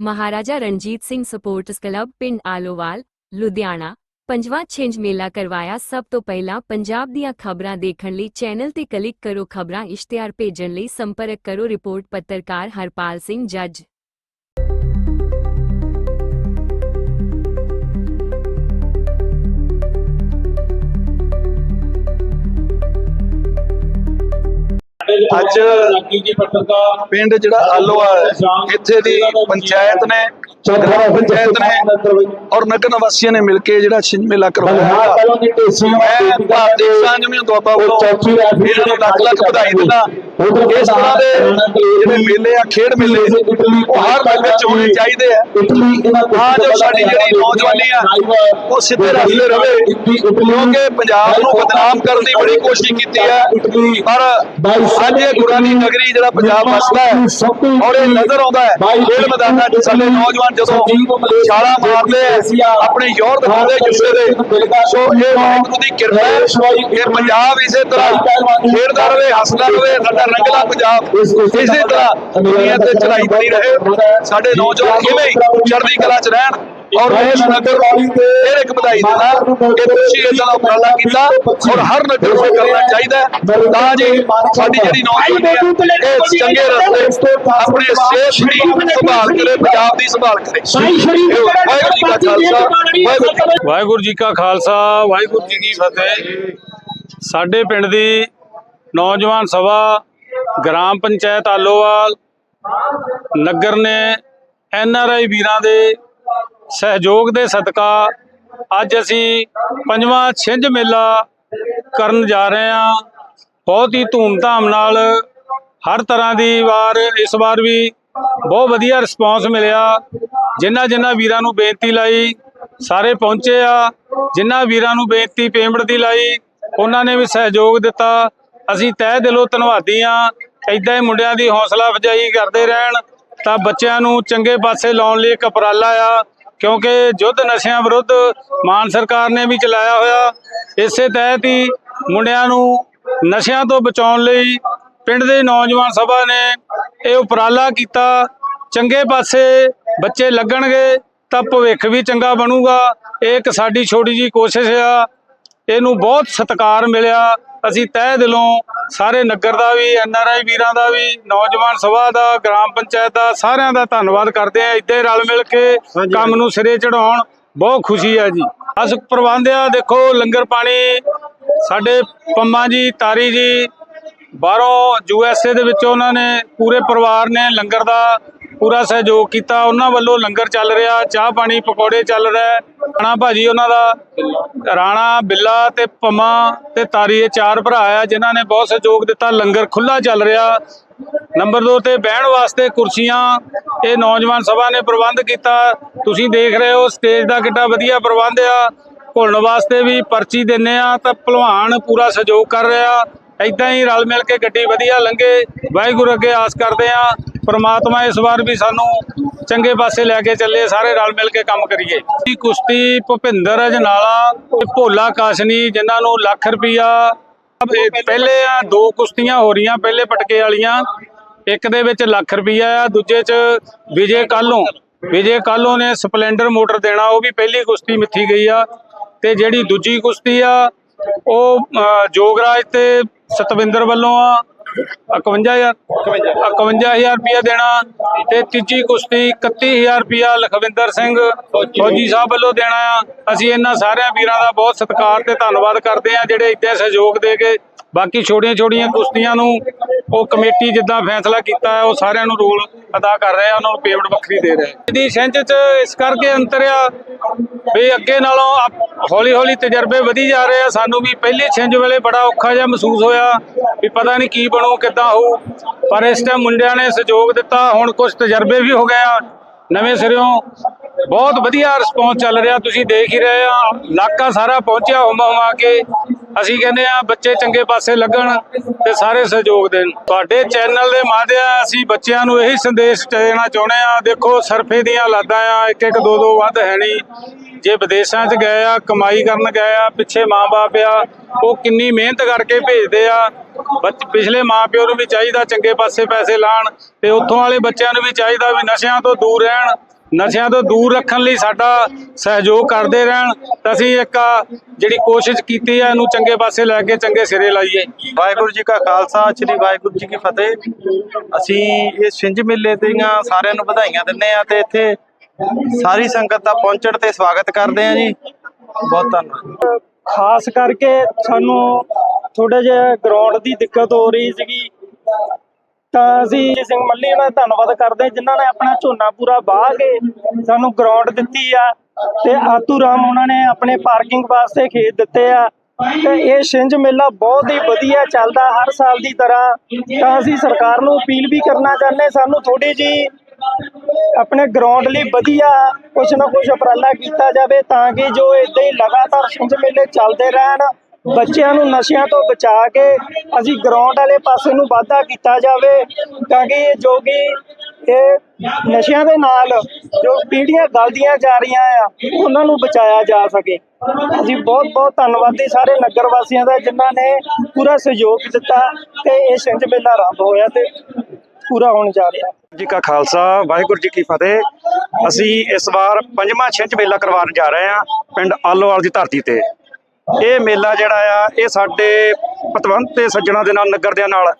Maharaja Ranjit Singh sports club, ਪਿੰਡ ਆਲੋਵਾਲ, ਲੁਧਿਆਣਾ, ਪੰਜਵਾਂ ਛਿੰਝ ਮੇਲਾ ਕਰਵਾਇਆ। ਸਭ ਤੋਂ ਪਹਿਲਾਂ ਪੰਜਾਬ ਦੀਆਂ ਖਬਰਾਂ ਦੇਖਣ ਲਈ ਚੈਨਲ ਤੇ ਕਲਿੱਕ ਕਰੋ, ਖਬਰਾਂ ਇਸ਼ਤਿਹਾਰ ਭੇਜਣ ਲਈ ਸੰਪਰਕ ਕਰੋ। ਰਿਪੋਰਟ ਪੱਤਰਕਾਰ ਹਰਪਾਲ ਸਿੰਘ ਜੱਜ। ਅੱਜ ਪਿੰਡ ਜਿਹੜਾ ਆਲੋਆ ਹੈ ਇੱਥੇ ਦੀ ਪੰਚਾਇਤ ਨੇ ਪੰਚਾਇਤ ਨੇ ਔਰ ਨਗਰ ਨਿਵਾਸੀਆਂ ਨੇ ਮਿਲ ਕੇ ਜਿਹੜਾ ਛਿੰਝ ਮੇਲਾ ਕਰਵਾਇਆ। ਮੈਂ ਭਾਰਤੀ ਕਿਸਾਨ ਯੂਨੀਅਨ ਦੁਆਬਾ ਵੱਲੋਂ ਇਹਨਾਂ ਨੂੰ ਲੱਖ ਲੱਖ ਵਧਾਈ ਦਿੰਦਾ। ਇਸ ਤਰ੍ਹਾਂ ਦੇ ਜਿਹੜੇ ਮੇਲੇ ਆ ਖੇਡ ਮੇਲੇ। ਉਹ ਹਰ ਪਿੰਡ ਚ ਹੋਣੇ ਚਾਹੀਦੇ ਆ। ਤਾਂ ਜੋ ਸਾਡੀ ਜਿਹੜੀ ਨੌਜਵਾਨੀ ਆ ਉਹ ਸਿੱਧੇ ਰਸਤੇ ਰਵੇ ਕਿਉਂਕਿ ਪੰਜਾਬ ਨੂੰ ਬਦਨਾਮ ਕਰਨ ਦੀ ਬੜੀ ਕੋਸ਼ਿਸ਼ ਕੀਤੀ ਹੈ। ਪਰ ਅੱਜ ਇਹ ਗੁਰਾਂ ਦੀ ਨਗਰੀ ਜਿਹੜਾ ਪੰਜਾਬ ਵਸਦਾ ਹੈ ਔਰ ਇਹ ਨਜ਼ਰ ਆਉਂਦਾ ਹੈ ਖੇਡ ਮੈਦਾਨਾਂ 'ਚ ਸਾਡੇ ਨੌਜਵਾਨ ਜਦੋਂ ਛਾਲਾ ਮਾਰਦੇ ਆ ਆਪਣੇ ਯੋਰ ਦਿਖਾਉਂਦੇ ਜੁੱਸੇ ਦੇ। ਸੋ ਇਹ ਵਾਹਿਗੁਰੂ ਦੀ ਕਿਰਪਾ ਹੈ ਕਿ ਪੰਜਾਬ ਇਸੇ ਤਰ੍ਹਾਂ ਖੇਡਦਾ ਰਵੇ ਹੱਸਦਾ ਰਵੇ ਸਾਡਾ ਰੰਗਲਾ ਪੰਜਾਬ। ਇਸੇ ਤਰ੍ਹਾਂ ਦੁਨੀਆ ਤੇ ਚੜਾਈ ਬਣੀ ਰਹੇ। ਸਾਡੇ ਨੌਜਵਾਨ ਹੀ ਚੜ੍ਹਦੀ ਕਲਾ 'ਚ ਰਹਿਣ ਔਰ ਮੈਂ ਇਸ ਨਗਰ ਵਾਲੀ ਤੇ ਇਹ ਇੱਕ ਵਧਾਈ ਦਿੰਦਾ ਕਿ ਤੁਸੀਂ ਇਦਾਂ ਦਾ ਉਪਰਾਲਾ ਕੀਤਾ ਔਰ ਹਰ ਨਗਰ ਨੂੰ ਕਰਨਾ ਚਾਹੀਦਾ ਹੈ। ਤਾਂ ਜੀ ਸਾਡੀ ਜਿਹੜੀ ਨੌਜਵਾਨੀ ਹੈ ਇਹ ਚੰਗੇ ਰਸਤੇ ਆਪਣੇ ਸਿਹਤ ਦੀ ਸੰਭਾਲ ਕਰੇ ਪੰਜਾਬ ਦੀ ਸੰਭਾਲ ਕਰੇ। ਵਾਹਿਗੁਰੂ ਜੀ ਕਾ ਖਾਲਸਾ। ਵਾਹਿਗੁਰੂ ਜੀ ਕੀ ਵਾਹਿਗੁਰੂ ਜੀ ਕਾ ਖਾਲਸਾ ਵਾਹਿਗੁਰੂ ਜੀ ਕੀ ਫਤਿਹ। ਸਾਡੇ ਪਿੰਡ ਦੀ ਨੌਜਵਾਨ ਸਭਾ ਗ੍ਰਾਮ ਪੰਚਾਇਤ ਆਲੋਵਾਲ, ਨਗਰ ਨੇ ਐਨ ਆਰ ਆਈ ਵੀਰਾਂ ਦੇ ਸਹਿਯੋਗ ਦੇ ਸਦਕਾ ਅੱਜ ਅਸੀਂ ਪੰਜਵਾਂ ਛਿੰਝ ਮੇਲਾ ਕਰਨ ਜਾ ਰਹੇ ਹਾਂ। ਬਹੁਤ ਹੀ ਧੂਮਧਾਮ ਨਾਲ ਹਰ ਤਰ੍ਹਾਂ ਦੀ ਵਾਰ, ਇਸ ਵਾਰ ਵੀ ਬਹੁਤ ਵਧੀਆ ਰਿਸਪਾਂਸ ਮਿਲਿਆ। ਜਿਨ੍ਹਾਂ ਜਿਨ੍ਹਾਂ ਵੀਰਾਂ ਨੂੰ ਬੇਨਤੀ ਲਾਈ, ਸਾਰੇ ਪਹੁੰਚੇ ਆ। ਜਿਨ੍ਹਾਂ ਵੀਰਾਂ ਨੂੰ ਬੇਨਤੀ ਪੇਮੈਂਟ ਦੀ ਲਾਈ, ਉਹਨਾਂ ਨੇ ਵੀ ਸਹਿਯੋਗ ਦਿੱਤਾ। ਅਸੀਂ ਤਹਿ ਦਿਲੋਂ ਧੰਨਵਾਦੀ ਆ ਇਦਾਂ ਹੀ ਮੁੰਡਿਆਂ ਦੀ ਹੌਸਲਾ ਅਫਜ਼ਾਈ ਕਰਦੇ ਰਹਿਣ, ਤਾਂ ਬੱਚਿਆਂ ਨੂੰ ਚੰਗੇ ਪਾਸੇ ਲਾਉਣ ਲਈ ਇੱਕ ਉਪਰਾਲਾ ਆ, ਕਿਉਂਕਿ ਯੁੱਧ ਨਸ਼ਿਆਂ ਵਿਰੁੱਧ ਮਾਨ ਸਰਕਾਰ ਨੇ ਵੀ ਚਲਾਇਆ ਹੋਇਆ। ਇਸੇ ਤਹਿਤ ਹੀ ਮੁੰਡਿਆਂ ਨੂੰ ਨਸ਼ਿਆਂ ਤੋਂ ਬਚਾਉਣ ਲਈ ਪਿੰਡ ਦੇ ਨੌਜਵਾਨ ਸਭਾ ਨੇ ਇਹ ਉਪਰਾਲਾ ਕੀਤਾ। ਚੰਗੇ ਪਾਸੇ ਬੱਚੇ ਲੱਗਣਗੇ, ਤਾਂ ਭਵਿੱਖ ਵੀ ਚੰਗਾ ਬਣੂਗਾ। ਇਹ ਇੱਕ ਸਾਡੀ ਛੋਟੀ ਜੀ ਕੋਸ਼ਿਸ਼ ਆ। ਇਹਨੂੰ ਬਹੁਤ ਸਤਿਕਾਰ ਮਿਲਿਆ। ਅਸੀਂ ਤਹਿ ਦਿਲੋਂ ਸਾਰੇ ਨਗਰ ਦਾ ਵੀ ਐਨ ਆਰ ਆਈ ਵੀਰਾਂ ਦਾ ਵੀ ਨੌਜਵਾਨ ਸਭਾ ਦਾ ਗ੍ਰਾਮ ਪੰਚਾਇਤ ਦਾ ਸਾਰਿਆਂ ਦਾ ਧੰਨਵਾਦ ਕਰਦੇ ਆ ਹੀ ਰਲ ਮਿਲ ਕੇ ਕੰਮ ਨੂੰ ਸਿਰੇ ਚੜਾਉਣ ਬਹੁਤ ਖੁਸ਼ੀ ਹੈ ਜੀ। ਅਸ ਪ੍ਰਬੰਧ ਆ ਦੇਖੋ ਲੰਗਰ ਪਾਣੀ ਸਾਡੇ ਪੰਮਾ ਜੀ ਤਾਰੀ ਜੀ ਬਾਹਰੋਂ ਯੂ ਐਸ ਏ ਦੇ ਵਿੱਚੋਂ ਉਹਨਾਂ ਨੇ ਪੂਰੇ ਪਰਿਵਾਰ ਨੇ ਲੰਗਰ ਦਾ ਪੂਰਾ ਸਹਿਯੋਗ ਕੀਤਾ। ਉਹਨਾਂ ਵੱਲੋਂ ਲੰਗਰ ਚੱਲ ਰਿਹਾ, ਚਾਹ ਪਾਣੀ, ਪਕੌੜੇ ਚੱਲ ਰਿਹਾ। ਰਾਣਾ ਭਾਜੀ, ਉਹਨਾਂ ਦਾ ਰਾਣਾ, ਬਿੱਲਾ ਤੇ ਪਮਾ ਤੇ ਤਾਰੀ, ਇਹ ਚਾਰ ਭਰਾ ਆ, ਜਿਨ੍ਹਾਂ ਨੇ ਬਹੁਤ ਸਹਿਯੋਗ ਦਿੱਤਾ। ਲੰਗਰ ਖੁੱਲਾ ਚੱਲ ਰਿਹਾ। ਨੰਬਰ 2 ਤੇ ਬਹਿਣ ਵਾਸਤੇ ਕੁਰਸੀਆਂ। ਇਹ ਨੌਜਵਾਨ ਸਭਾ ਨੇ ਪ੍ਰਬੰਧ ਕੀਤਾ। ਤੁਸੀਂ ਦੇਖ ਰਹੇ ਹੋ, ਸਟੇਜ ਦਾ ਕਿੱਡਾ ਵਧੀਆ ਪ੍ਰਬੰਧ ਆ। ਘੁਲਣ ਵਾਸਤੇ ਵੀ ਪਰਚੀ ਦਿੰਨੇ ਆ, ਤਾਂ ਭਲਵਾਨ ਪੂਰਾ ਸਹਿਯੋਗ ਕਰ ਰਿਹਾ। ਇਦਾਂ ਹੀ ਰਲ ਮਿਲ ਕੇ ਗੱਡੀ ਵਧੀਆ ਲੰਘੇ। ਵਾਹਿਗੁਰੂ ਅੱਗੇ ਆਸ ਕਰਦੇ ਆ ਪਰਮਾਤਮਾ ਇਸ ਵਾਰ ਵੀ ਸਾਨੂੰ ਚੰਗੇ ਪਾਸੇ ਲੈ ਕੇ ਚੱਲੇ ਸਾਰੇ ਰਲ ਮਿਲ ਕੇ ਕੰਮ ਕਰੀਏ। ਇਹ ਕੁਸ਼ਤੀ ਭੁਪਿੰਦਰ ਅਜਨਾਲਾ ਭੋਲਾ ਕਾਸ਼ਨੀ ਜਿਨ੍ਹਾਂ ਨੂੰ ਲੱਖ ਰੁਪਇਆ ਪਹਿਲੇ ਆ ਦੋ ਕੁਸ਼ਤੀਆਂ ਹੋ ਰਹੀਆਂ ਪਹਿਲੇ ਪਟਕੇ ਵਾਲੀਆਂ। ਇੱਕ ਦੇ ਵਿੱਚ ਲੱਖ ਰੁਪਈਆ ਆ ਦੂਜੇ 'ਚ ਵਿਜੇ ਕਾਲੋਂ ਵਿਜੇ ਕਾਲੋਂ ਨੇ ਸਪਲੈਂਡਰ ਮੋਟਰ ਦੇਣਾ ਉਹ ਵੀ ਪਹਿਲੀ ਕੁਸ਼ਤੀ ਮਿੱਥੀ ਗਈ ਆ। ਤੇ ਜਿਹੜੀ ਦੂਜੀ ਕੁਸ਼ਤੀ ਆ ਉਹ ਅ, ਜੋਗਰਾਜ ਤੇ ਸਤਵਿੰਦਰ ਵੱਲੋਂ ਆ 51000 51000 ਰੁਪਇਆ ਦੇਣਾ ਤੇ ਤੀਜੀ ਕੁਸ਼ਤੀ 31000 ਰੁਪਇਆ ਲਖਵਿੰਦਰ ਸਿੰਘ ਫੌਜੀ ਸਾਹਿਬ ਵੱਲੋਂ ਦੇਣਾ ਆ। ਅਸੀਂ ਇਹਨਾਂ ਸਾਰਿਆਂ ਵੀਰਾਂ ਦਾ ਬਹੁਤ ਸਤਿਕਾਰ ਤੇ ਧੰਨਵਾਦ ਕਰਦੇ ਆ ਜਿਹੜੇ ਇੱਥੇ ਸਹਿਯੋਗ ਦੇ ਕੇ ਬਾਕੀ ਛੋਟੀਆਂ ਛੋਟੀਆਂ ਕੁਸ਼ਤੀਆਂ ਨੂੰ ਉਹ ਕਮੇਟੀ ਜਿੱਦਾਂ ਫੈਸਲਾ ਕੀਤਾ ਹੈ, ਉਹ ਸਾਰਿਆਂ ਨੂੰ ਰੋਲ ਅਦਾ ਕਰ ਰਹੇ ਆ, ਉਹਨਾਂ ਨੂੰ ਪੇਮੈਂਟ ਵੱਖਰੀ ਦੇ ਰਹੇ ਇਹਦੀ ਸਿੰਚ ਚ ਇਸ ਕਰਕੇ ਅੰਤਰ ਆ ਵੀ ਅੱਗੇ ਨਾਲੋਂ ਹੌਲੀ ਹੌਲੀ ਤਜਰਬੇ ਵਧੀ ਜਾ ਰਹੇ ਆ। ਸਾਨੂੰ ਵੀ ਪਹਿਲੇ ਛਿੰਝ ਵੇਲੇ ਬੜਾ ਔਖਾ ਜਿਹਾ ਮਹਿਸੂਸ ਹੋਇਆ ਵੀ ਪਤਾ ਨਹੀਂ ਕੀ ਬਣੂ, ਕਿੱਦਾਂ ਹੋਊ। ਪਰ ਇਸ ਟਾਈਮ ਮੁੰਡਿਆਂ ਨੇ ਸਹਿਯੋਗ ਦਿੱਤਾ, ਹੁਣ ਕੁਝ ਤਜਰਬੇ ਵੀ ਹੋ ਗਏ ਆ। ਨਵੇਂ ਸਿਰਿਓਂ ਬਹੁਤ ਵਧੀਆ ਰਿਸਪੌਂਸ ਚੱਲ ਰਿਹਾ, ਤੁਸੀਂ ਦੇਖ ਹੀ ਰਹੇ ਆ ਇਲਾਕਾ ਸਾਰਾ ਪਹੁੰਚਿਆ ਹੁਮਾ ਹੁਮਾ ਕੇ। ਅਸੀਂ ਕਹਿੰਦੇ ਆ ਬੱਚੇ ਚੰਗੇ ਪਾਸੇ ਲੱਗਣ ਤੇ ਸਾਰੇ ਸਹਿਯੋਗ ਦੇਣ। ਤੁਹਾਡੇ ਚੈਨਲ ਦੇ ਮਾਧਿਅਮ ਅਸੀਂ ਬੱਚਿਆਂ ਨੂੰ ਇਹੀ ਸੰਦੇਸ਼ ਦੇਣਾ ਚਾਹੁੰਦੇ ਆ ਦੇਖੋ ਸਰਫੇ ਦੀਆਂ ਲਾਦਾਂ ਆ ਇੱਕ ਇੱਕ ਦੋ ਦੋ ਵੱਧ ਹੈ ਨਹੀਂ। ਜੇ ਵਿਦੇਸ਼ਾਂ 'ਚ ਗਏ ਆ, ਕਮਾਈ ਕਰਨ ਗਏ ਆ, ਪਿੱਛੇ ਮਾਂ-ਬਾਪ ਆ, ਉਹ ਕਿੰਨੀ ਮਿਹਨਤ ਕਰਕੇ ਭੇਜਦੇ ਆ। ਬੱਚ, ਪਿਛਲੇ ਮਾਪਿਓ ਨੂੰ ਵੀ ਚਾਹੀਦਾ ਚੰਗੇ ਪਾਸੇ ਪੈਸੇ ਲਾਣ ਤੇ ਉੱਥੋਂ ਵਾਲੇ ਬੱਚਿਆਂ ਨੂੰ ਵੀ ਚਾਹੀਦਾ ਵੀ ਨਸ਼ਿਆਂ ਤੋਂ ਦੂਰ ਰਹਿਣ। ਨਸ਼ਿਆਂ ਤੋਂ ਦੂਰ ਰੱਖਣ ਲਈ ਸਾਡਾ ਸਹਿਯੋਗ ਕਰਦੇ ਰਹਿਣ ਤਾਂ ਅਸੀਂ ਇੱਕ ਜਿਹੜੀ ਕੋਸ਼ਿਸ਼ ਕੀਤੀ ਹੈ ਇਹਨੂੰ ਚੰਗੇ ਪਾਸੇ ਲੈ ਕੇ ਚੰਗੇ ਸਿਰੇ ਲਾਈਏ। ਵਾਹਿਗੁਰੂ ਜੀ ਕਾ ਖਾਲਸਾ ਸ੍ਰੀ ਵਾਹਿਗੁਰੂ ਜੀ ਕੀ ਫਤਿਹ। ਅਸੀਂ ਇਹ ਛਿੰਝ ਮੇਲੇ ਦੀਆਂ ਸਾਰਿਆਂ ਨੂੰ ਵਧਾਈਆਂ ਦਿੰਦੇ ਆ ਤੇ ਇੱਥੇ ਸਾਰੀ ਸੰਗਤ ਦਾ ਪਹੁੰਚਣ ਤੇ ਸਵਾਗਤ ਕਰਦੇ ਆ ਜੀ। ਬਹੁਤ ਧੰਨਵਾਦ। ਖਾਸ ਕਰਕੇ ਸਾਨੂੰ ਥੋੜਾ ਜਿਹਾ ਗਰਾਊਂਡ ਦੀ ਦਿੱਕਤ ਹੋ ਰਹੀ ਸੀਗੀ। ਤਾਂ ਅਸੀਂ ਸਿੰਘ ਮੱਲੀ ਦਾ ਧੰਨਵਾਦ ਕਰਦੇ ਹਾਂ, ਜਿਨ੍ਹਾਂ ਨੇ ਆਪਣਾ ਝੋਨਾ ਪੂਰਾ ਵਾਹ ਕੇ ਸਾਨੂੰ ਗਰਾਊਂਡ ਦਿੱਤੀ ਆ ਤੇ ਆਤੂ ਰਾਮ ਉਹਨਾਂ ਨੇ ਆਪਣੇ ਪਾਰਕਿੰਗ ਵਾਸਤੇ ਖੇਤ ਦਿੱਤੇ ਆ। ਤੇ ਇਹ ਛਿੰਝ ਮੇਲਾ ਬਹੁਤ ਹੀ ਵਧੀਆ ਚੱਲਦਾ ਹਰ ਸਾਲ ਦੀ ਤਰ੍ਹਾਂ। ਤਾਂ ਅਸੀਂ ਸਰਕਾਰ ਨੂੰ ਅਪੀਲ ਵੀ ਕਰਨਾ ਚਾਹੁੰਦੇ ਸਾਨੂੰ ਥੋੜੀ ਜੀ ਆਪਣੇ ਗਰਾਊਂਡ ਲਈ ਵਧੀਆ ਕੁਛ ਨਾ ਕੁਛ ਉਪਰਾਲਾ ਕੀਤਾ ਜਾਵੇ ਤਾਂ ਕਿ ਜੋ ਇਦਾਂ ਹੀ ਲਗਾਤਾਰ ਛਿੰਝ ਮੇਲੇ ਚੱਲਦੇ ਰਹਿਣ। ਬੱਚਿਆਂ ਨੂੰ ਨਸ਼ਿਆਂ ਤੋਂ ਬਚਾ ਕੇ ਅਸੀਂ ਗਰਾਊਂਡ ਵਾਲੇ ਪਾਸੇ ਨੂੰ ਵਾਧਾ ਕੀਤਾ ਜਾਵੇ, ਤਾਂ ਕਿ ਇਹ ਜੋ ਕਿ ਇਹ ਨਸ਼ਿਆਂ ਦੇ ਨਾਲ ਜੋ ਪੀੜ੍ਹੀਆਂ ਗਲਦੀਆਂ ਜਾ ਰਹੀਆਂ ਆ, ਉਹਨਾਂ ਨੂੰ ਬਚਾਇਆ ਜਾ ਸਕੇ। ਅਸੀਂ ਬਹੁਤ ਬਹੁਤ ਧੰਨਵਾਦੀ ਸਾਰੇ ਨਗਰ ਵਾਸੀਆਂ ਦਾ ਜਿਨ੍ਹਾਂ ਨੇ ਪੂਰਾ ਸਹਿਯੋਗ ਦਿੱਤਾ ਤੇ ਇਹ ਛਿੰਝ ਮੇਲਾ ਆਰੰਭ ਹੋਇਆ ਤੇ ਪੂਰਾ ਹੋਣ ਜਾ ਰਿਹਾ। ਜੀ ਕਾ ਖਾਲਸਾ, ਵਾਹਿਗੁਰੂ ਜੀ ਕੀ ਫਤਿਹ। ਅਸੀਂ ਇਸ ਵਾਰ ਪੰਜਵਾਂ ਛਿੰਝ ਮੇਲਾ ਕਰਵਾਉਣ ਜਾ ਰਹੇ ਹਾਂ ਪਿੰਡ ਆਲੋਵਾਲ ਦੀ ਧਰਤੀ ਤੇ। ਇਹ ਮੇਲਾ ਜਿਹੜਾ ਆ, ਇਹ ਸਾਡੇ ਪਤਵੰਤ ਤੇ ਸੱਜਣਾ ਦੇ ਨਾਲ, ਨਗਰ ਦੇ ਨਾਲ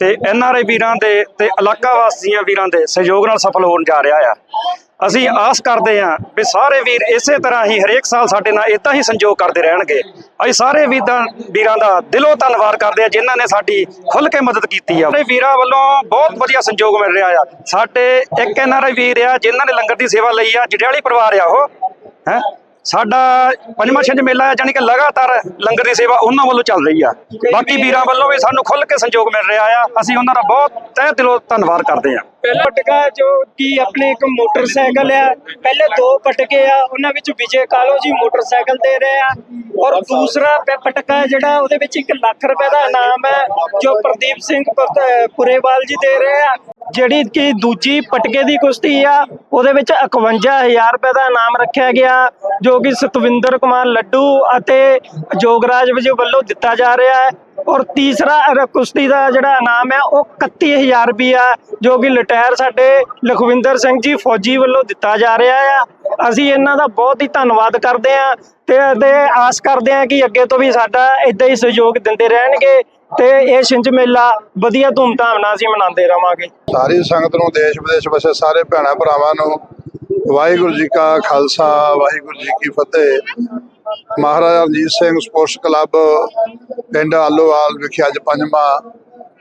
ਤੇ ਐਨ ਆਰ ਆਈ ਵੀਰਾਂ ਦੇ ਤੇ ਇਲਾਕਾ ਵਾਸੀਆਂ ਵੀਰਾਂ ਦੇ ਸਹਿਯੋਗ ਨਾਲ ਸਫਲ ਹੋਣ ਜਾ ਰਿਹਾ ਆ। ਅਸੀਂ ਆਸ ਕਰਦੇ ਹਾਂ ਵੀ ਸਾਰੇ ਵੀਰ ਇਸੇ ਤਰ੍ਹਾਂ ਹੀ ਹਰੇਕ ਸਾਲ ਸਾਡੇ ਨਾਲ ਇਦਾਂ ਹੀ ਸੰਯੋਗ ਕਰਦੇ ਰਹਿਣਗੇ। ਅਸੀਂ ਸਾਰੇ ਵੀਰਾਂ ਵੀਰਾਂ ਦਾ ਦਿਲੋਂ ਧੰਨਵਾਦ ਕਰਦੇ ਹਾਂ ਜਿਨ੍ਹਾਂ ਨੇ ਸਾਡੀ ਖੁੱਲ ਕੇ ਮਦਦ ਕੀਤੀ ਆ। ਵੀਰਾਂ ਵੱਲੋਂ ਬਹੁਤ ਵਧੀਆ ਸੰਯੋਗ ਮਿਲ ਰਿਹਾ ਆ। ਸਾਡੇ ਇੱਕ ਐਨ ਆਰ ਆਈ ਵੀਰ ਆ, ਜਿਨ੍ਹਾਂ ਨੇ ਲੰਗਰ ਦੀ ਸੇਵਾ ਲਈ ਆ ਜੜਿਆਲੀ ਪਰਿਵਾਰ ਆ ਉਹ, ਹੈ? ਸਾਡਾ ਪੰਜਵਾਂ ਛਿੰਝ ਮੇਲਾ ਹੈ ਜਾਨੀ ਕਿ ਲਗਾਤਾਰ ਲੰਗਰ ਦੀ ਸੇਵਾ ਉਹਨਾਂ ਵੱਲੋਂ ਚੱਲ ਰਹੀ ਆ। ਬਾਕੀ ਵੀਰਾਂ ਵੱਲੋਂ ਵੀ ਸਾਨੂੰ ਖੁੱਲ ਕੇ ਸੰਯੋਗ ਮਿਲ ਰਿਹਾ ਆ। ਅਸੀਂ ਉਹਨਾਂ ਦਾ ਬਹੁਤ ਤਹਿ ਦਿਲੋਂ ਧੰਨਵਾਦ ਕਰਦੇ ਹਾਂ ਪਹਿਲਾ ਪਟਕਾ ਜੋ ਕਿ ਆਪਣੇ ਇੱਕ ਮੋਟਰਸਾਈਕਲ ਆ, ਪਹਿਲੇ ਦੋ ਪਟਕੇ ਆ, ਉਹਨਾਂ ਵਿੱਚ ਵਿਜੇ ਕਾਲੋ ਜੀ ਮੋਟਰਸਾਈਕਲ ਦੇ ਰਹੇ ਆ। ਔਰ ਦੂਸਰਾ ਪਟਕਾ ਜਿਹੜਾ ਉਹਦੇ ਵਿੱਚ 1 ਲੱਖ ਰੁਪਏ ਦਾ ਇਨਾਮ ਹੈ, ਜੋ ਪ੍ਰਦੀਪ ਸਿੰਘ ਪੁਰੇਵਾਲ ਜੀ ਦੇ ਰਹੇ ਆ। ਜਿਹੜੀ ਕਿ ਦੂਜੀ ਪਟਕੇ ਦੀ ਕੁਸ਼ਤੀ ਆ, ਉਹਦੇ ਵਿੱਚ 51000 ਰੁਪਏ ਦਾ ਇਨਾਮ ਰੱਖਿਆ ਗਿਆ, ਜੋ ਕਿ ਸਤਵਿੰਦਰ ਕੁਮਾਰ ਲੱਡੂ ਅਤੇ ਜੋਗਰਾਜ ਵਜੋਂ ਵੱਲੋਂ ਦਿੱਤਾ ਜਾ ਰਿਹਾ ਹੈ। ਔਰ ਤੀਸਰਾ ਕੁਸ਼ਤੀ ਦਾ ਜਿਹੜਾ ਇਨਾਮ ਹੈ, ਉਹ 31000 ਰੁਪਿਆ ਜੋ ਕਿ ਲਟਾਇਰ ਸਾਡੇ ਲਖਵਿੰਦਰ ਸਿੰਘ ਜੀ ਫੌਜੀ ਵੱਲੋਂ ਦਿੱਤਾ ਜਾ ਰਿਹਾ ਆ। ਅਸੀਂ ਇਹਨਾਂ ਦਾ ਬਹੁਤ ਹੀ ਧੰਨਵਾਦ ਕਰਦੇ ਆ ਤੇ ਤੇ ਆਸ ਕਰਦੇ ਆ ਕਿ ਅੱਗੇ ਤੋਂ ਵੀ ਸਾਡਾ ਇਦਾਂ ਹੀ ਸਹਿਯੋਗ ਦਿੰਦੇ ਰਹਿਣਗੇ। ਤੇ ਇਹ ਛਿੰਝ ਮੇਲਾ ਵਧੀਆ ਧੂਮਧਾਮ ਨਾਲ ਅਸੀਂ ਮਨਾਉਂਦੇ ਰਵਾਂਗੇ। ਸਾਰੀ ਸੰਗਤ ਨੂੰ ਦੇਸ਼ ਵਿਦੇਸ਼ ਵਸੇ ਸਾਰੇ ਭੈਣਾਂ ਭਰਾਵਾਂ ਨੂੰ ਵਾਹਿਗੁਰੂ ਜੀ ਕਾ ਖਾਲਸਾ, ਵਾਹਿਗੁਰੂ ਜੀ ਕੀ ਫਤਿਹ। ਮਹਾਰਾਜਾ ਰਣਜੀਤ ਸਿੰਘ ਸਪੋਰਟਸ ਕਲੱਬ ਪਿੰਡ ਆਲੋਵਾਲ ਵਿਖੇ ਅੱਜ ਪੰਜਵਾਂ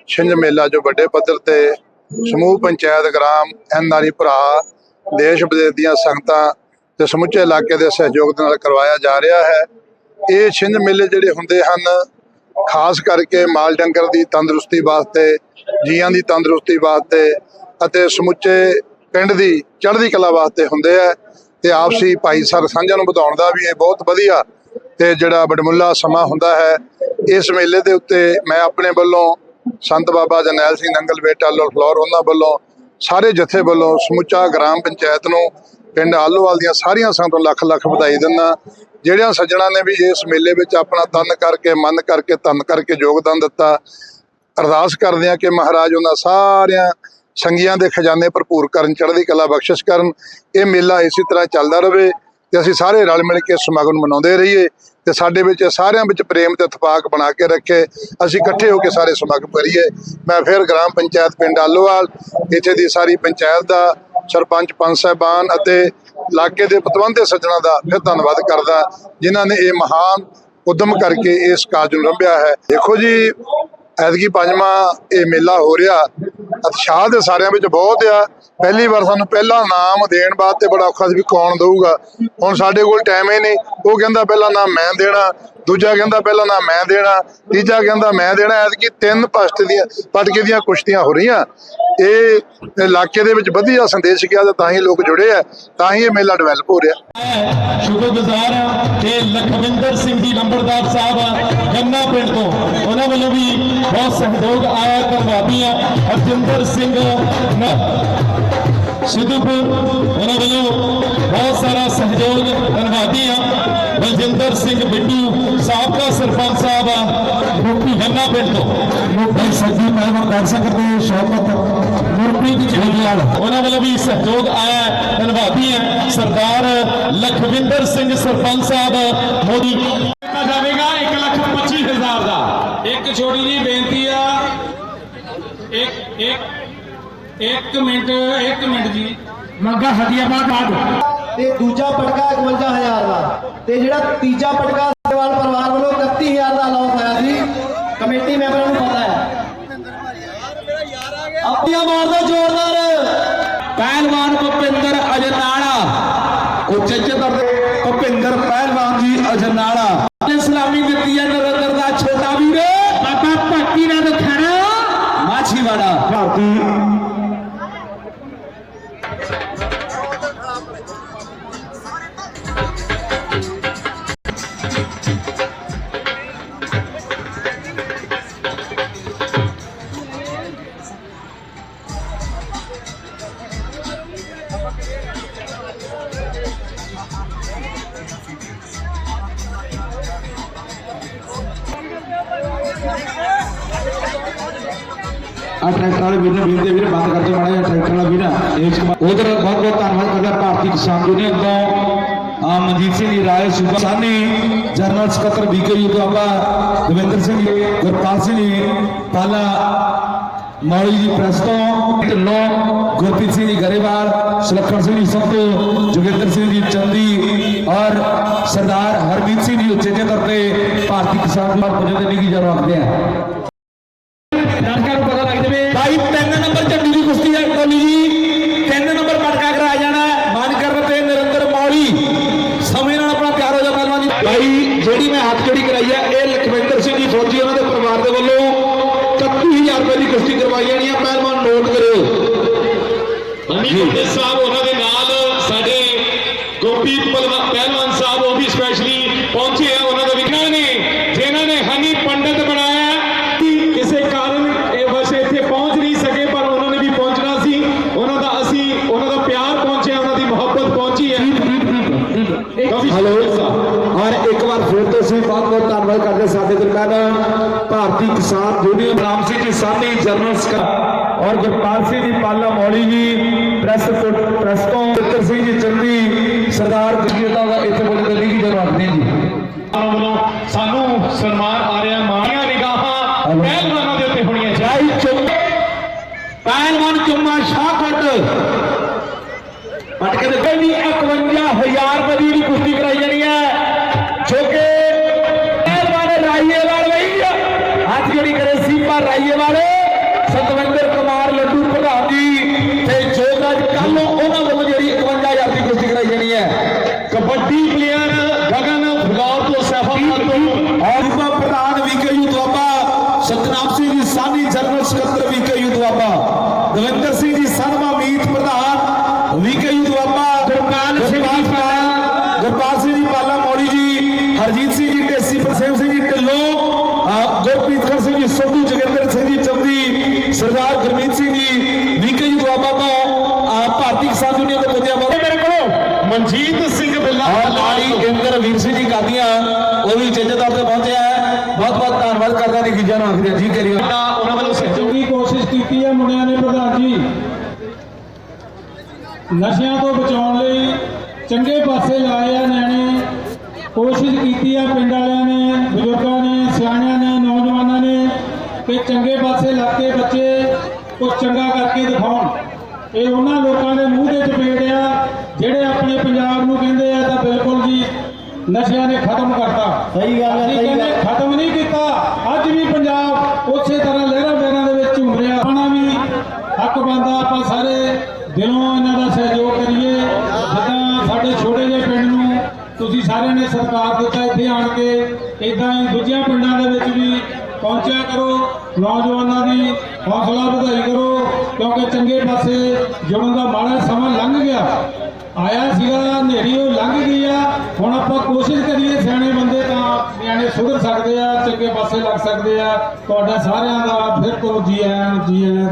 ਛਿੰਝ ਮੇਲਾ ਜੋ ਵੱਡੇ ਪੱਧਰ ਤੇ ਸਮੂਹ ਪੰਚਾਇਤ ਗ੍ਰਾਮ ਐਨਆਰਈ ਭਰਾ ਦੇਸ਼ ਵਿਦੇਸ਼ ਦੀਆਂ ਸੰਗਤਾਂ ਤੇ ਸਮੁੱਚੇ ਇਲਾਕੇ ਦੇ ਸਹਿਯੋਗ ਦੇ ਨਾਲ ਕਰਵਾਇਆ ਜਾ ਰਿਹਾ ਹੈ। ਇਹ ਛਿੰਝ ਮੇਲੇ ਜਿਹੜੇ ਹੁੰਦੇ ਹਨ ਖਾਸ ਕਰਕੇ ਮਾਲ ਡੰਗਰ ਦੀ ਤੰਦਰੁਸਤੀ ਵਾਸਤੇ, ਜੀਆਂ ਦੀ ਤੰਦਰੁਸਤੀ ਵਾਸਤੇ ਅਤੇ ਸਮੁੱਚੇ ਪਿੰਡ ਦੀ ਚੜ੍ਹਦੀ ਕਲਾ ਵਾਸਤੇ ਹੁੰਦੇ ਆ। ਤੇ ਆਪਸੀ ਭਾਈਚਾਰ ਸਾਂਝਾ ਨੂੰ ਵਧਾਉਣ ਦਾ ਵੀ ਇਹ ਬਹੁਤ ਵਧੀਆ ਤੇ ਜਿਹੜਾ ਬੜਮੁੱਲਾ ਸਮਾਂ ਹੁੰਦਾ ਹੈ, ਇਸ ਮੇਲੇ ਦੇ ਉੱਤੇ ਮੈਂ ਆਪਣੇ ਵੱਲੋਂ ਸੰਤ ਬਾਬਾ ਜਰਨੈਲ ਸਿੰਘ ਨੰਗਲ ਬੇਟਾ ਲੋ ਉਹਨਾਂ ਵੱਲੋਂ, ਸਾਰੇ ਜਥੇ ਵੱਲੋਂ ਸਮੁੱਚਾ ਗ੍ਰਾਮ ਪੰਚਾਇਤ ਨੂੰ ਪਿੰਡ ਆਲੋਵਾਲ ਦੀਆਂ ਸਾਰੀਆਂ ਸੰਗਤਾਂ ਨੂੰ ਲੱਖ ਲੱਖ ਵਧਾਈ ਦਿੰਦਾ। ਜਿਹੜਿਆਂ ਸੱਜਣਾ ਨੇ ਵੀ ਇਸ ਮੇਲੇ ਵਿੱਚ ਆਪਣਾ ਤਨ ਕਰਕੇ, ਮਨ ਕਰਕੇ ਤਨ ਕਰਕੇ ਯੋਗਦਾਨ ਦਿੱਤਾ, ਅਰਦਾਸ ਕਰਦੇ ਹਾਂ ਕਿ ਮਹਾਰਾਜ ਉਹਨਾਂ ਸਾਰਿਆਂ ਸੰਗੀਆਂ ਦੇ ਖਜ਼ਾਨੇ ਭਰਪੂਰ ਕਰਨ, ਚੜ੍ਹਦੀ ਕਲਾ ਬਖਸ਼ਿਸ਼ ਕਰਨ। ਇਹ ਮੇਲਾ ਇਸੇ ਤਰ੍ਹਾਂ ਚੱਲਦਾ ਰਹੇ ਤੇ ਅਸੀਂ ਸਾਰੇ ਰਲ ਮਿਲ ਕੇ ਸਮਾਗਮ ਮਨਾਉਂਦੇ ਰਹੀਏ ਤੇ ਸਾਡੇ ਵਿੱਚ ਸਾਰਿਆਂ ਵਿੱਚ ਪ੍ਰੇਮ ਤੇ ਇਤਫਾਕ ਬਣਾ ਕੇ ਰੱਖੇ। ਅਸੀਂ ਇਕੱਠੇ ਹੋ ਕੇ ਸਾਰੇ ਸਮਾਗਮ ਕਰੀਏ। ਮੈਂ ਫਿਰ ਗ੍ਰਾਮ ਪੰਚਾਇਤ ਪਿੰਡ ਆਲੋਵਾਲ, ਇੱਥੇ ਦੀ ਸਾਰੀ ਪੰਚਾਇਤ ਦਾ ਸਰਪੰਚ ਪੰਚ ਸਾਹਿਬਾਨ ਅਤੇ ਇਲਾਕੇ ਦੇ ਪਤਵੰਤੇ ਸੱਜਣਾ ਦਾ ਫਿਰ ਧੰਨਵਾਦ ਕਰਦਾ ਜਿਨ੍ਹਾਂ ਨੇ ਇਹ ਮਹਾਨ ਉਦਮ ਕਰਕੇ ਇਸ ਕਾਰਜ ਨੂੰ ਰੰਭਿਆ ਹੈ। ਦੇਖੋ ਜੀ, ਐਤਕੀ ਪੰਜਵਾਂ ਇਹ ਮੇਲਾ ਹੋ ਰਿਹਾ। ਉਤਸ਼ਾਹ ਦੇ ਸਾਰਿਆਂ ਵਿੱਚ ਬਹੁਤ ਆ। ਪਹਿਲੀ ਵਾਰ ਸਾਨੂੰ ਪਹਿਲਾ ਨਾਮ ਦੇਣ ਬਾਅਦ ਤੇ ਬੜਾ ਔਖਾ ਸੀ ਵੀ ਕੌਣ ਦਊਗਾ। ਹੁਣ ਸਾਡੇ ਕੋਲ ਟਾਈਮ ਹੀ ਨਹੀਂ। ਉਹ ਕਹਿੰਦਾ ਪਹਿਲਾ ਨਾਮ ਮੈਂ ਦੇਣਾ। ਦੂਜਾ ਕਹਿੰਦਾ ਪਹਿਲਾ ਨਾਮ ਮੈਂ ਦੇਣਾ, ਤੀਜਾ ਕਹਿੰਦਾ ਮੈਂ ਦੇਣਾ, ਐਤਕੀ ਤਿੰਨ ਪਸ਼ਟ ਦੀਆਂ ਪਟਕੇ ਦੀਆਂ ਕੁਸ਼ਤੀਆਂ ਹੋ ਰਹੀਆਂ। ਇਹ ਇਲਾਕੇ ਦੇ ਵਿੱਚ ਵਧੀਆ ਸੰਦੇਸ਼ ਗਿਆ ਤਾਂ ਹੀ ਲੋਕ ਜੁੜੇ ਆ, ਤਾਂ ਹੀ ਇਹ ਮੇਲਾ ਡਿਵੈਲਪ ਹੋ ਰਿਹਾ। ਸ਼ੁਕਰਗੁਜ਼ਾਰ ਹਾਂ ਤੇ ਲਖਵਿੰਦਰ ਸਿੰਘ ਜੀ ਨੰਬਰਦਾਰ ਸਾਹਿਬ ਗੰਨਾ ਪਿੰਡ ਤੋਂ। ਉਹਨਾਂ ਵੱਲੋਂ ਵੀ ਬਹੁਤ ਸਹਿਯੋਗ ਆਇਆ ਕਰਵਾਦੀ ਆ ਅਰਜਿੰਦਰ ਸਿੰਘ ਸਿੱਧੂਪੁਰ ਉਹਨਾਂ ਵੱਲੋਂ ਬਹੁਤ ਸਾਰਾ ਸਹਿਯੋਗ ਧੰਨਵਾਦੀ ਆ ਬਲਜਿੰਦਰ ਸਿੰਘ ਬਿੱਟੂ ਸਾਬਕਾ ਸਰਪੰਚ ਸਾਹਿਬ ਆ ਮੁਖੀ ਗੰਨਾ ਪਿੰਡ ਤੋਂ। ਮੁਖੀ ਸੱਜੀ ਮਹਿਮਾ ਕਰ ਸਕਦੇ ਸ਼ੌਕਤ ਗੁਰਪ੍ਰੀਤ ਜੀਵਾਲ ਉਹਨਾਂ ਵੱਲੋਂ ਵੀ ਸਹਿਯੋਗ ਆਇਆ। ਧੰਨਵਾਦੀ ਹੈ। ਸਰਦਾਰ ਲਖਵਿੰਦਰ ਸਿੰਘ ਸਰਪੰਚ ਸਾਹਿਬ ਮੋਦੀ। ਜਾਵੇਗਾ 1 ਲੱਖ 25 ਹਜ਼ਾਰ ਦਾ। ਇੱਕ ਛੋਟੀ ਜੀ ਬੇਨਤੀ ਆ। ਇੱਕ ਇੱਕ ਇੱਕ ਮਿੰਟ ਇੱਕ ਮਿੰਟ ਜੀ। ਮੰਗਾ ਹਦੀਆਬਾਦ ਬਾਦ ਤੇ ਦੂਜਾ ਪਟਕਾ 51000 ਦਾ। ਤੇ ਜਿਹੜਾ ਤੀਜਾ ਪਟਕਾ ਸੇਵਾਲ ਪਰਿਵਾਰ ਵੱਲੋਂ 31000 ਦਾ ਅਲਾਉ ਹੋਇਆ ਸੀ ਕਮੇਟੀ ਮੈਂਬਰਾਂ ਨੂੰ ਪਤਾ ਹੈ। ਆਪਣੀਆਂ ਮਾਰਦਾ ਜ਼ੋਰਦਾਰ। ਪਹਿਲਵਾਨ ਭੁਪਿੰਦਰ ਅਜਨਾਲਾ। ਉੱਚੇ ਚਤਰ ਦੇ ਭੁਪਿੰਦਰ ਪਹਿਲਵਾਨ ਜੀ ਅਜਨਾਲਾ। ਆ ਟਰੈਕਟਰ ਵਾਲੇ ਵੀਰ ਨੇ ਵੀਰ ਦੇ ਵੀਰ ਬੰਦ ਕਰ ਦਿਓ ਮਾੜਾ ਜਿਹਾ ਟਰੈਕਟਰ ਵਾਲਾ ਵੀਰ ਇਸ ਉਧਰ ਬਹੁਤ ਬਹੁਤ ਧੰਨਵਾਦ ਕਰਦਾ ਭਾਰਤੀ ਕਿਸਾਨ ਯੂਨੀਅਨ ਤੋਂ। ਆ ਮਨਜੀਤ ਸਿੰਘ ਜੀ, ਰਾਏ ਸੂਬਾ ਸਾਨੀ ਜਨਰਲ ਸਕੱਤਰ ਬੀਕੇ ਤੋਂ ਆਪਾਂ ਦਵਿੰਦਰ ਸਿੰਘ ਜੀ, ਗੁਰਪਾਲ ਸਿੰਘ ਜੀ, ਪਾਲਾ ਮੌਲੀ ਜੀ ਪ੍ਰੈਸ ਤੋਂ, ਢਿੱਲੋਂ ਗੁਰਪ੍ਰੀਤ ਸਿੰਘ ਜੀ ਗਰੇਵਾਲ, ਸੁਲੱਖਣ ਸਿੰਘ ਜੀ ਸੰਤੋ ਜੋਗਿੰਦਰ ਸਿੰਘ ਜੀ ਚੰਦੀ ਔਰ ਸਰਦਾਰ ਹਰਮੀਤ ਸਿੰਘ ਜੀ ਉੱਚੇ ਜਗਰ ਤੇ ਭਾਰਤੀ ਕਿਸਾਨ ਯੂਨੀਅਨ ਪੁੱਜੇ ਤੇ ਨਿੱਕੀ ਜਨੋਂ ਆਖਦੇ ਆ ਦਰਸ਼ਕਾਂ ਨੂੰ ਪਤਾ ਲੱਗ ਜਾਵੇ ਭਾਈ ਤਿੰਨ ਨੰਬਰ ਝੰਡੀ ਦੀ ਕੁਸ਼ਤੀ ਹੈ ਕੋਲੀ ਜੀ। ਤਿੰਨ ਨੰਬਰ ਪਟਕਾ ਕਰਾਇਆ ਜਾਣਾ ਹੈ। ਮਨ ਕਰਨ ਤੇ ਨਰਿੰਦਰ ਮੌਲੀ। ਸਮੇਂ ਨਾਲ ਆਪਣਾ ਤਿਆਰ ਹੋ ਜਾ ਪਹਿਲਵਾਨ ਜੀ। ਭਾਈ ਜਿਹੜੀ ਮੈਂ ਹੱਥ ਜੋੜੀ ਕਰਾਈ ਹੈ ਇਹ ਲਖਵਿੰਦਰ ਸਿੰਘ ਜੀ ਫੌਜੀ ਉਹਨਾਂ ਦੇ ਪਰਿਵਾਰ ਦੇ ਵੱਲੋਂ 31000 ਰੁਪਏ ਦੀ ਕੁਸ਼ਤੀ ਕਰਵਾਈ ਜਾਣੀ ਹੈ। ਪਹਿਲਵਾਨ ਨੋਟ ਕਰਿਓ। ਮਨੀ ਸਾਹਿਬ ਉਹਨਾਂ ਦੇ ਨਾਲ ਸਾਡੇ ਗੋਪੀ ਪਹਿਲਵਾਨ ਪਹਿਲਵਾਨ ਸਾਹਿਬ ਉਹ ਵੀ ਸਪੈਸ਼ਲੀ ਪਹੁੰਚੇ ਆ ਉਹਨਾਂ ਦੇ ਵਿਗਨਾਂ ਨੇ ਜਿਨ੍ਹਾਂ ਨੇ ਹਨੀ ਪੰਡਿਤ ਬਣਾਇਆ ਕਿ ਕਿਸੇ ਕਾਰਨ ਇਹ ਬਸ ਇੱਥੇ ਪਹੁੰਚ ਨਹੀਂ ਸਕੇ ਪਰ ਉਹਨਾਂ ਨੇ ਵੀ ਪਹੁੰਚਣਾ ਸੀ ਉਹਨਾਂ ਦਾ ਅਸੀਂ ਉਹਨਾਂ ਦਾ ਪਿਆਰ ਪਹੁੰਚਿਆ ਉਹਨਾਂ ਦੀ ਮੁਹੱਬਤ ਪਹੁੰਚੀ ਹੈ ਕਾਫੀ ਹੈਲੋ ਔਰ ਇੱਕ ਵਾਰ ਫਿਰ ਤੋਂ ਅਸੀਂ ਬਹੁਤ ਬਹੁਤ ਧੰਨਵਾਦ ਕਰਦੇ ਸਾਡੇ ਦਰਮਿਆਨ ਭਾਰਤੀ ਕਿਸਾਨ ਯੂਨੀਅਨ ਰਾਮ ਸਿੰਘ ਜੀ ਸਾਹਨੀ ਜਨਰਲ ਸਕੱਤਰ ਔਰ ਗੁਰਪਾਲ ਸਿੰਘ ਜੀ ਪਾਲਾ ਮੌਲੀ ਜੀ ਪ੍ਰੈਸ ਕੋਟ ਪ੍ਰੈਸ ਤੋਂ ਪਿੱਤਰ ਸਿੰਘ ਜੀ ਚੰਦੀ ਸਰਦਾਰ ਗੁਰਜੀਤਾ ਦਾ ਇੱਥੇ ਬੋਲੇ ਦਿੱਲੀ ਕੀ ਜਨਮ ਆਖਦੇ ਜੀ ਉਹਨਾਂ ਵੱਲੋਂ ਸਾਨੂੰ ਸਨਮਾਨ ਆ ਰਿਹਾ ਮਾਣੀਆਂ ਨਿਗਾਹਾਂ ਪਹਿਲਵਾਨਾਂ ਦੇ ਉੱਤੇ ਹੋਣੀਆਂ ਚਾਹੀਦੀਆਂ ਜਾਈ ਚੁੰਮ ਪਹਿਲਵਾਨ ਚੁੰਮਾ ਸ਼ਾਹਕਟ ਪਟਕੇ ਦੇ ਕੋਈ 51000 ਰੁਪਏ ਕਰੇ ਸੀਪਾ ਰਾਈਏਵਾਲ ਸਤਵਿੰਦਰ ਕੁਮਾਰ ਲੱਡੂ ਪ੍ਰਧਾਨ ਜੀ। ਤੇ ਜੋਗਰਾਜ ਕੱਲੋਂ ਉਹਨਾਂ ਵੱਲੋਂ ਜਿਹੜੀ 51000 ਦੀ ਕੁਸ਼ਤੀ ਕਰਾਈ ਜਾਣੀ ਹੈ। ਕਬੱਡੀ ਪਲੇਅਰ ਗਗਨ ਫਗੌਰ ਤੋਂ ਸੈਫਾਬਾਦ ਤੋਂ ਔਰ ਸੂਬਾ ਪ੍ਰਧਾਨ V K U Doaba Satnam Singh ji ਸਾਨੀ ਜਨਰਲ ਸਕੱਤਰ V K U Doaba Davinder Singh ji ਸਨਮਾ ਮੀਤ ਪ੍ਰਧਾਨ V K U Doaba Gurpal Singh ji Pala Gurpal Singh ji ਪਾਲਾ ਮੌੜੀ ਜੀ ਹਰਜੀਤ ਸਿੰਘ ਜੀ ਢੇਸੀ ਪ੍ਰਸੇਮ ਸਿੰਘ ਜੀ ਢਿੱਲੋਂ ਅਹ ਗੁਰਪ੍ਰੀਤ ਖਰ ਸਿੰਘ ਜੀ ਸੰਧੂ ਜੋਗਿੰਦਰ ਸਿੰਘ ਜੀ ਚੰਦੀ ਸਰਦਾਰ ਗੁਰਮੀਤ ਸਿੰਘ ਜੀ ਵੀਕੇ ਯੂ ਦੁਆਬਾ ਤੋਂ ਭਾਰਤੀ ਕਿਸਾਨ ਯੂਨੀਅਨ ਦੇ ਪੁੱਜਿਆ ਬਹੁਤ ਮੇਰੇ ਕੋਲ ਮਨਜੀਤ ਸਿੰਘ ਬਿੱਲਾ ਲਾੜੀ ਇੰਦਰ ਵੀਰ ਸਿੰਘ ਜੀ ਕਾਦੀਆਂ ਉਹ ਵੀ ਚੇਚੇ ਤੌਰ ਤੇ ਪਹੁੰਚਿਆ ਹੈ ਬਹੁਤ ਬਹੁਤ ਧੰਨਵਾਦ ਕਰਦਾ ਨੇ ਗਿੱਜਾ ਨੂੰ ਆਖਦੇ ਜੀ ਕਰਿਓ। ਉਹਨਾਂ ਵੱਲੋਂ ਸਹਿਯੋਗ ਦੀ ਕੋਸ਼ਿਸ਼ ਕੀਤੀ ਹੈ ਮੁੰਡਿਆਂ ਨੇ ਪ੍ਰਧਾਨ ਜੀ। ਨਸ਼ਿਆਂ ਤੋਂ ਬਚਾਉਣ ਲਈ ਚੰਗੇ ਪਾਸੇ ਲਾਏ ਆ ਨਿਆਣੇ। ਕੋਸ਼ਿਸ਼ ਕੀਤੀ ਆ ਪਿੰਡ ਵਾਲਿਆਂ ਨੇ ਬਜ਼ੁਰਗਾਂ ਨੇ ਸਿਆਣਿਆਂ ਨੇ। ਕਿ ਚੰਗੇ ਪਾਸੇ ਲੱਗ ਕੇ ਬੱਚੇ ਕੁਝ ਚੰਗਾ ਕਰਕੇ ਦਿਖਾਉਣ। ਇਹ ਉਹਨਾਂ ਲੋਕਾਂ ਦੇ ਮੂੰਹ ਦੇ ਚਪੇੜ ਆ ਜਿਹੜੇ ਆਪਣੇ ਪੰਜਾਬ ਨੂੰ ਕਹਿੰਦੇ ਆ ਤਾਂ ਬਿਲਕੁਲ ਜੀ ਨਸ਼ਿਆਂ ਨੇ ਖਤਮ ਕਰਤਾ। ਸਹੀ ਗੱਲ ਹੈ, ਸਹੀ ਗੱਲ। ਖਤਮ ਨਹੀਂ ਕੀਤਾ ਅੱਜ ਵੀ ਪੰਜਾਬ ਉਸੇ ਤਰ੍ਹਾਂ ਲਹਿਰਾਂ ਬਹਿਰਾਂ ਦੇ ਵਿੱਚ ਝੂਮ ਰਿਹਾ। ਆਪਣਾ ਵੀ ਹੱਕ ਬੰਦਾ ਆਪਾਂ ਸਾਰੇ ਦਿਲੋਂ ਇਹਨਾਂ ਦਾ ਸਹਿਯੋਗ ਕਰੀਏ। ਜਿੱਦਾਂ ਸਾਡੇ ਛੋਟੇ ਜਿਹੇ ਪਿੰਡ ਨੂੰ ਤੁਸੀਂ ਸਾਰਿਆਂ ਨੇ ਸਤਿਕਾਰ ਦਿੱਤਾ ਇੱਥੇ ਆਣ ਕੇ ਇਦਾਂ ਹੀ ਦੂਜਿਆਂ ਪਿੰਡਾਂ ਦੇ ਵਿੱਚ ਵੀ ਪਹੁੰਚਿਆ ਕਰੋ। ਨੌਜਵਾਨਾਂ ਦੀ ਹੌਸਲਾ ਵਧਾਈ ਕਰੋ, ਕਿਉਂਕਿ ਚੰਗੇ ਪਾਸੇ ਜੁੜਨ ਦਾ ਮਾੜਾ ਸਮਾਂ ਲੰਘ ਗਿਆ। ਆਇਆ ਸੀਗਾ, ਹਨੇਰੀ ਉਹ ਲੰਘ ਗਈ ਆ। ਹੁਣ ਆਪਾਂ ਕੋਸ਼ਿਸ਼ ਕਰੀਏ, ਸਿਆਣੇ ਬੰਦੇ ਤਾਂ ਨਿਆਣੇ ਸੁਧਰ ਸਕਦੇ ਆ, ਚੰਗੇ ਪਾਸੇ ਲੱਗ ਸਕਦੇ ਆ। ਤੁਹਾਡਾ ਸਾਰਿਆਂ ਦਾ ਫਿਰ ਤੋਂ ਜੀ ਆਇਆਂ ਜੀ ਆਇਆਂ